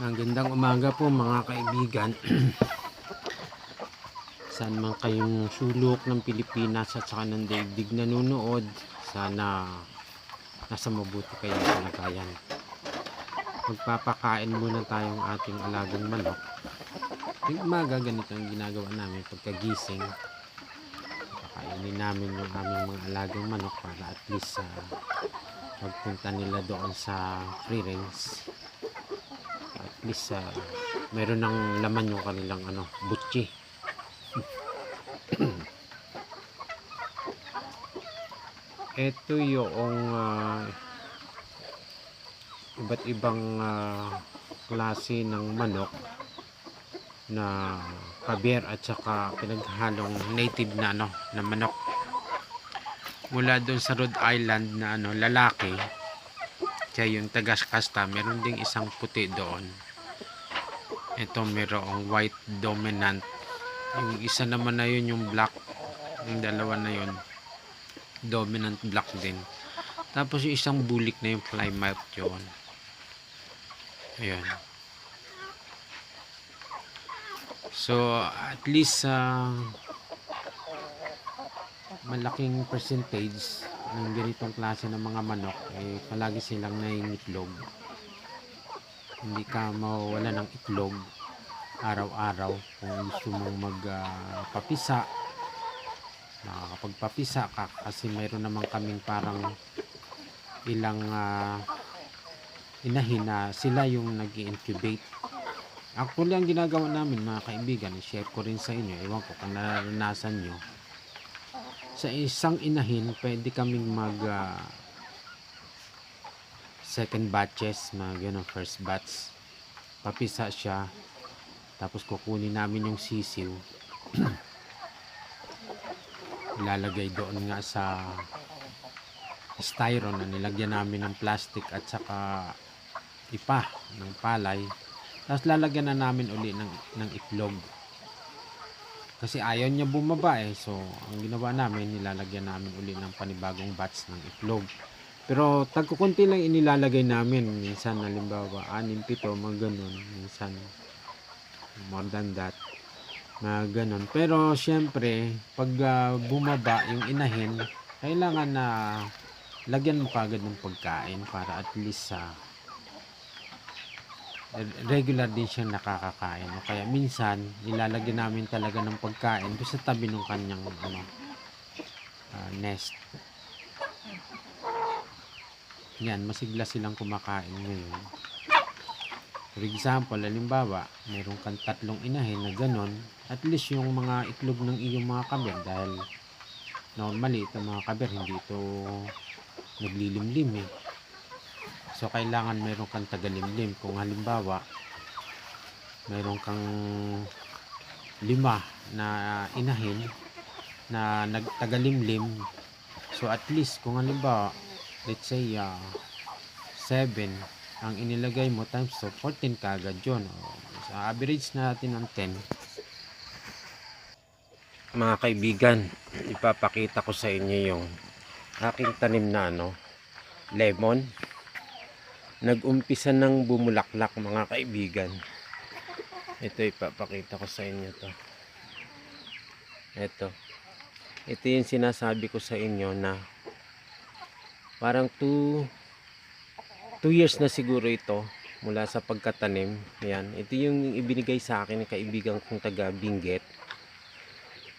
Magandang umaga po mga kaibigan. Saan man kayong sulok ng Pilipinas at saka ng daigdig nanonood, sana nasa mabuti kayong kalagayan. Magpapakain muna tayong ating alagang manok. Yung umaga, ganito ang ginagawa namin pagkagising. Pakainin namin yung aming mga alagang manok para at least ah, pagpunta nila doon sa free range least ah, meron ng laman yung kanilang ano, butchi. Ito yung ah, iba't ibang ah, klase ng manok na pabier at saka pinaghalong native na ano na manok mula doon sa Rhode Island na ano lalaki siya yung taga kasta meron ding isang puti doon ito merong white dominant. Yung isa naman na yun yung black. Yung dalawa na yun dominant black din. Tapos yung isang bulik na yung plymouth yun. Ayan. So at least sa malaking percentage ng ganitong klase ng mga manok eh palagi silang nangingitlog hindi ka mawawala ng itlog araw-araw. Kung gusto mong magpapisa nakakapagpapisa ka kasi mayroon naman kaming parang ilang ah, inahin na sila yung nag incubate actually ang ginagawa namin mga kaibigan i-share ko rin sa inyo. Ewan ko kung naranasan nyo. Sa isang inahin pwede kaming mag ah, second batches mga ganun first batch. Papisa siya. Tapos kukunin namin yung sisiw. Ilalagay doon nga sa styron na nilagyan namin ng plastic at saka ipa ng palay. Tapos lalagyan na namin uli ng, ng itlog. Kasi ayaw niya bumaba eh. So, ang ginawa namin, nilalagyan namin uli ng panibagong batch ng itlog. Pero tagkukunti lang inilalagay namin. Minsan, halimbawa, anim, pito, mga ganun. Minsan, more than that. Mga ganun. Pero, syempre, pag ah, bumaba yung inahin, kailangan na lagyan mo kagad ng pagkain para at least sa regular din siyang nakakakain. O kaya minsan, nilalagyan namin talaga ng pagkain sa tabi ng kanyang ano, ah, nest. Yan, masigla silang kumakain ngayon. For example, halimbawa, meron kang tatlong inahin na ganon, at least yung mga itlog ng iyong mga kaber, dahil normally, itong mga kaber, hindi ito naglilimlim eh. So, kailangan meron kang tagalimlim. Kung halimbawa, meron kang lima na inahin na nagtagalimlim. So, at least, kung halimbawa, let's say, uh, 7 ang inilagay mo times to 14 kagad yun. O, Sa average natin ng 10. Mga kaibigan, ipapakita ko sa inyo yung aking tanim na ano, lemon nag-umpisa ng bumulaklak mga kaibigan ito ipapakita ko sa inyo to ito ito yung sinasabi ko sa inyo na parang 2 2 years na siguro ito mula sa pagkatanim. Yan. Ito yung ibinigay sa akin ng kaibigan kong taga Benguet.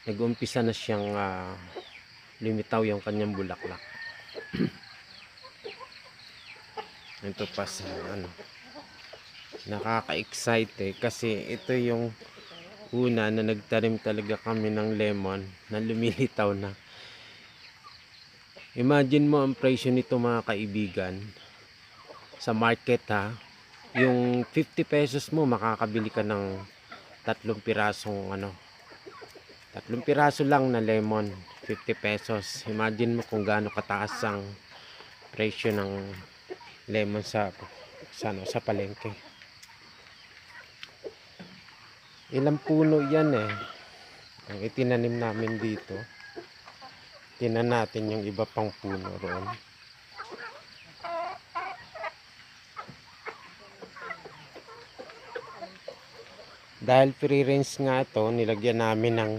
Nag-umpisa na siyang ah, lumitaw yung kanyang bulaklak. Ito pa sa ano nakaka-excite eh, kasi ito yung una na nagtanim talaga kami ng lemon na lumilitaw na imagine mo ang presyo nito mga kaibigan sa market ha yung 50 pesos mo makakabili ka ng tatlong pirasong ano tatlong piraso lang na lemon 50 pesos imagine mo kung gaano kataas ang presyo ng lemon sa sa, ano, sa palengke. Ilang puno yan eh. Ang itinanim namin dito. Tinan natin yung iba pang puno roon. Dahil free range nga ito, nilagyan namin ng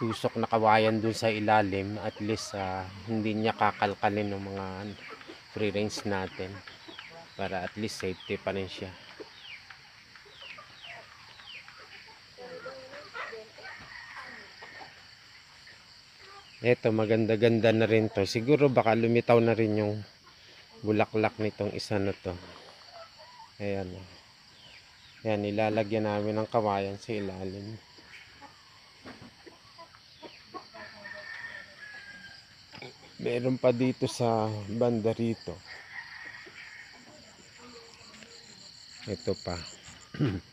tusok na kawayan dun sa ilalim. At least ah, hindi niya kakalkalin ng mga free range natin. Para at least safety pa rin siya. Eto, maganda-ganda na rin to. Siguro baka lumitaw na rin yung bulaklak nitong isa na to. Ayan. Ayan, ilalagyan namin ng kawayan sa ilalim. Meron pa dito sa banda rito. Ito pa.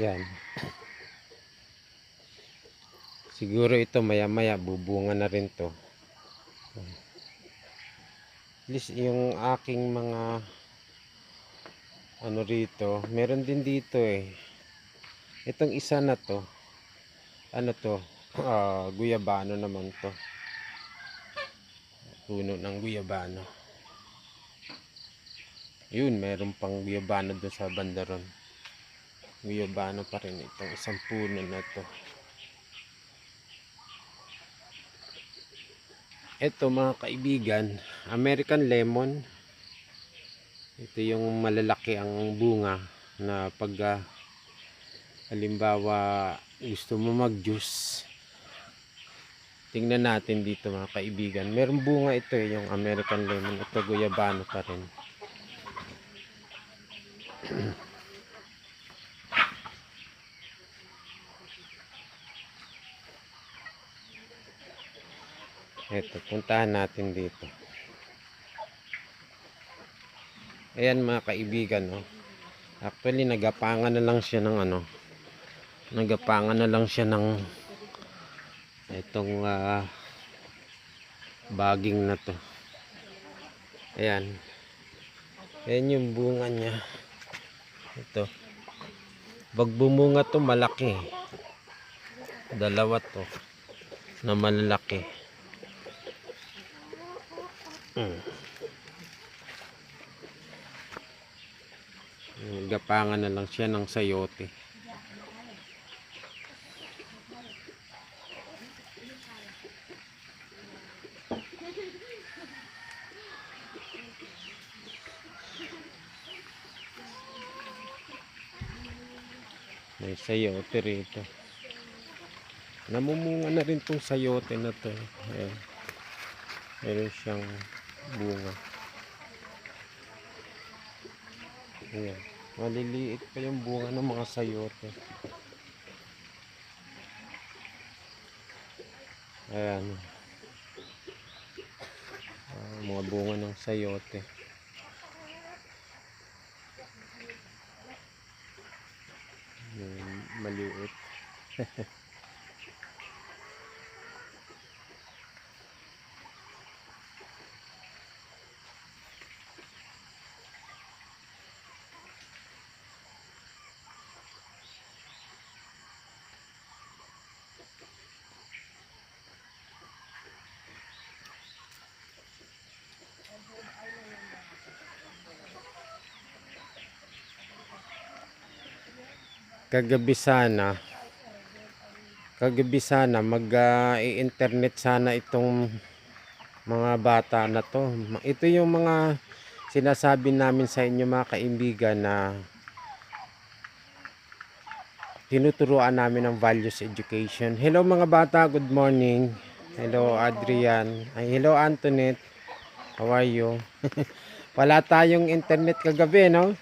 Yan. Siguro ito maya maya bubunga na rin to. At yung aking mga ano rito, meron din dito eh. Itong isa na to, ano to, ah, guyabano naman to. Puno ng guyabano. Yun, meron pang guyabano doon sa bandaron. Guyabano pa rin itong isang puno na to. Ito mga kaibigan, American lemon. Ito yung malalaki ang bunga na pag ah, halimbawa gusto mo mag-juice. Tingnan natin dito mga kaibigan. Meron bunga ito eh, yung American lemon. Ito guyabano pa rin. Ito, puntahan natin dito. Ayan mga kaibigan, no. Actually, nagapangan na lang siya ng ano. Nagapangan na lang siya ng itong ah, baging na to. Ayan. Ayan yung bunga niya. Ito. Pag bumunga to malaki. Dalawa to na malalaki. Mm. Gapangan na lang siya ng sayote. May sayote rito. Namumunga na rin tong sayote na to. Ayan. Meron siyang bunga. Ayan. Maliliit pa yung bunga ng mga sayote. Ayan. Ah, mga bunga ng sayote. Yung maliit. kagabi sana kagabi sana mag ah, i-internet sana itong mga bata na to. Ito yung mga sinasabi namin sa inyo mga kaibigan na tinuturuan namin ng values education. Hello mga bata. Good morning. Hello Adrian. Ay hello Antoinette. How are you? Wala tayong internet kagabi no?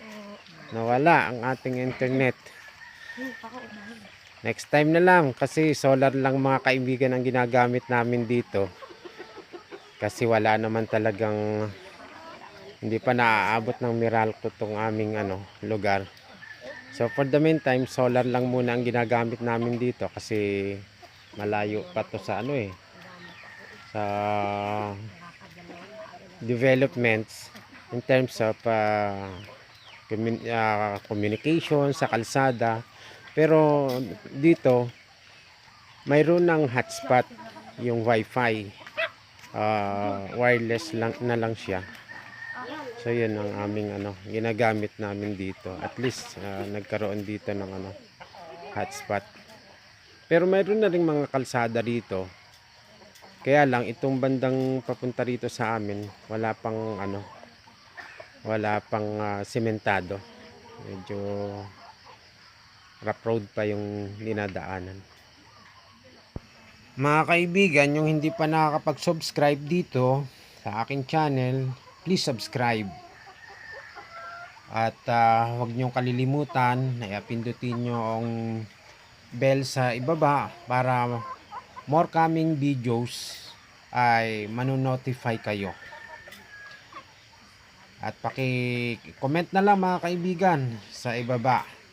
Nawala ang ating internet Next time na lang kasi solar lang mga kaibigan ang ginagamit namin dito. Kasi wala naman talagang hindi pa naaabot ng Meralco tong aming ano lugar. So for the meantime, solar lang muna ang ginagamit namin dito kasi malayo pa to sa ano eh sa developments in terms of uh, commun- uh, communication sa kalsada pero dito mayroon ng hotspot yung wifi. Ah, wireless lang na lang siya. So yun ang aming ano, ginagamit namin dito. At least ah, nagkaroon dito ng ano, hotspot. Pero mayroon na rin mga kalsada rito. Kaya lang itong bandang papunta rito sa amin, wala pang ano, wala pang ah, sementado. Medyo rough road pa yung dinadaanan. Mga kaibigan, yung hindi pa nakakapag-subscribe dito sa aking channel, please subscribe. At ah, huwag niyong kalilimutan na i-pindutin niyo ang bell sa ibaba para more coming videos ay manonotify kayo. At paki-comment na lang mga kaibigan sa ibaba.